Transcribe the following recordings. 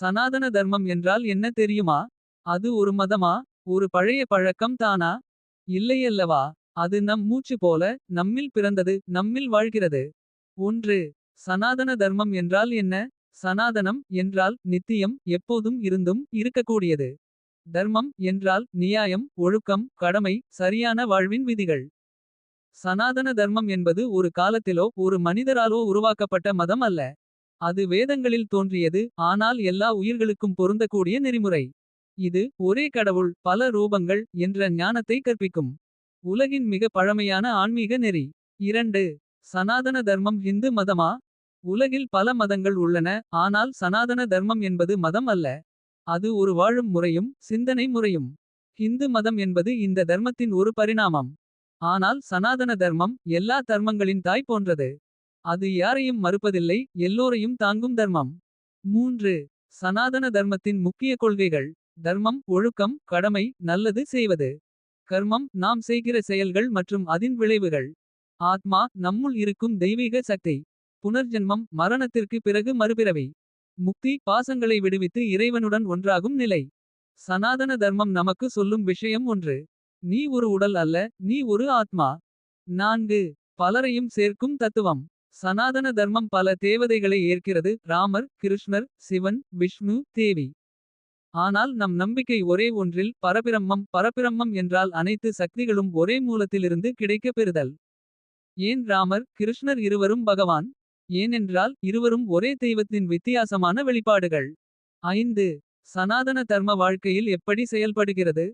சனாதன தர்மம் என்றால் என்ன தெரியுமா. அது ஒரு மதமா ஒரு பழைய பழக்கம் தானா. இல்லையல்லவா அது நம் மூச்சு போல நம்மில் பிறந்தது. நம்மில் வாழ்கிறது ஒன்று. சனாதன தர்மம் என்றால் என்ன. சனாதனம் என்றால் நித்தியம் எப்போதும் இருந்தும் இருக்கக்கூடியது. தர்மம் என்றால் நியாயம் ஒழுக்கம் கடமை சரியான வாழ்வின் விதிகள். சனாதன தர்மம் என்பது ஒரு காலத்திலோ ஒரு மனிதராலோ உருவாக்கப்பட்ட மதம் அல்ல. அது வேதங்களில் தோன்றியது ஆனால் எல்லா உயிர்களுக்கும் பொருந்தக்கூடிய நெறிமுறை. இது ஒரே கடவுள் பல ரூபங்கள் என்ற ஞானத்தை கற்பிக்கும். உலகின் மிக பழமையான ஆன்மீக நெறி. இரண்டு சனாதன தர்மம் ஹிந்து மதமா. உலகில் பல மதங்கள் உள்ளன ஆனால் சனாதன தர்மம் என்பது மதம் அல்ல. அது ஒரு வாழும் முறையும் சிந்தனை முறையும். ஹிந்து மதம் என்பது இந்த தர்மத்தின் ஒரு பரிணாமம். ஆனால் சனாதன தர்மம் எல்லா தர்மங்களின் தாய் போன்றது. அது யாரையும் மறுப்பதில்லை எல்லோரையும் தாங்கும் தர்மம். மூன்று சனாதன தர்மத்தின் முக்கிய கொள்கைகள். தர்மம் ஒழுக்கம் கடமை நல்லது செய்வது. கர்மம் நாம் செய்கிற செயல்கள் மற்றும் அதின் விளைவுகள். ஆத்மா நம்முள் இருக்கும் தெய்வீக சக்தி. புனர்ஜென்மம் மரணத்திற்கு பிறகு மறுபிறவி. முக்தி பாசங்களை விடுவித்து இறைவனுடன் ஒன்றாகும் நிலை. சனாதன தர்மம் நமக்கு சொல்லும் விஷயம் ஒன்று. நீ ஒரு உடல் அல்ல நீ ஒரு ஆத்மா. நான்கு பலரையும் சேர்க்கும் தத்துவம். சனாதன தர்மம் பல தேவதைகளை ஏற்கிறது ராமர் கிருஷ்ணர் சிவன் விஷ்ணு தேவி. ஆனால் நம் நம்பிக்கை ஒரே ஒன்றில் பரபிரம்மம் பரபிரம்மம் என்றால் அனைத்து சக்திகளும் ஒரே மூலத்திலிருந்து கிடைக்கப் பெறுதல். ஏன் ராமர் கிருஷ்ணர் இருவரும் பகவான். ஏனென்றால் இருவரும் ஒரே தெய்வத்தின் வித்தியாசமான வெளிப்பாடுகள். ஐந்து சனாதன தர்ம வாழ்க்கையில் எப்படி செயல்படுகிறது.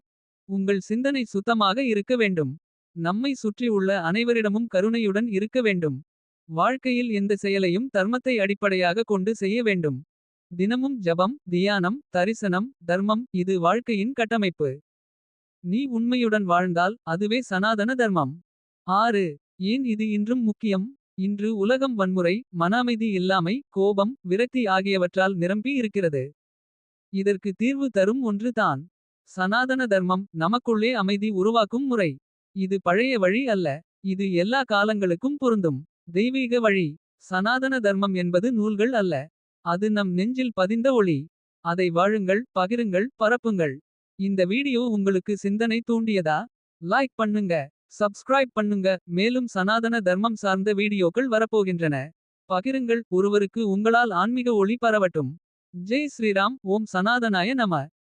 உங்கள் சிந்தனை சுத்தமாக இருக்க வேண்டும். நம்மை சுற்றி உள்ள அனைவரிடமும் கருணையுடன் இருக்க வேண்டும். வாழ்க்கையில் எந்த செயலையும் தர்மத்தை அடிப்படையாக கொண்டு செய்ய வேண்டும். தினமும் ஜபம் தியானம் தரிசனம் தர்மம் இது வாழ்க்கையின் கட்டமைப்பு. நீ உண்மையுடன் வாழ்ந்தால் அதுவே சனாதன தர்மம். ஆறு ஏன் இது இன்றும் முக்கியம். இன்று உலகம் வன்முறை மன அமைதி இல்லாமை கோபம் விரக்தி ஆகியவற்றால் நிரம்பி இருக்கிறது. இதற்கு தீர்வு தரும் ஒன்று தான். சனாதன தர்மம் நமக்குள்ளே அமைதி உருவாக்கும் முறை. இது பழைய வழி அல்ல இது எல்லா காலங்களுக்கும் பொருந்தும். தெய்வீக வழி சனாதன தர்மம் என்பது நூல்கள் அல்ல. அது நம் நெஞ்சில் பதிந்த ஒளி. அதை வாழுங்கள் பகிருங்கள் பரப்புங்கள். இந்த வீடியோ உங்களுக்கு சிந்தனை தூண்டியதா. லைக் பண்ணுங்க சப்ஸ்கிரைப் பண்ணுங்க மேலும் சனாதன தர்மம் சார்ந்த வீடியோக்கள் வரப்போகின்றன. பகிருங்கள் ஒருவருக்கு உங்களால் ஆன்மீக ஒளி பரவட்டும். ஜெய் ஸ்ரீராம் ஓம் சனாதனாய நம.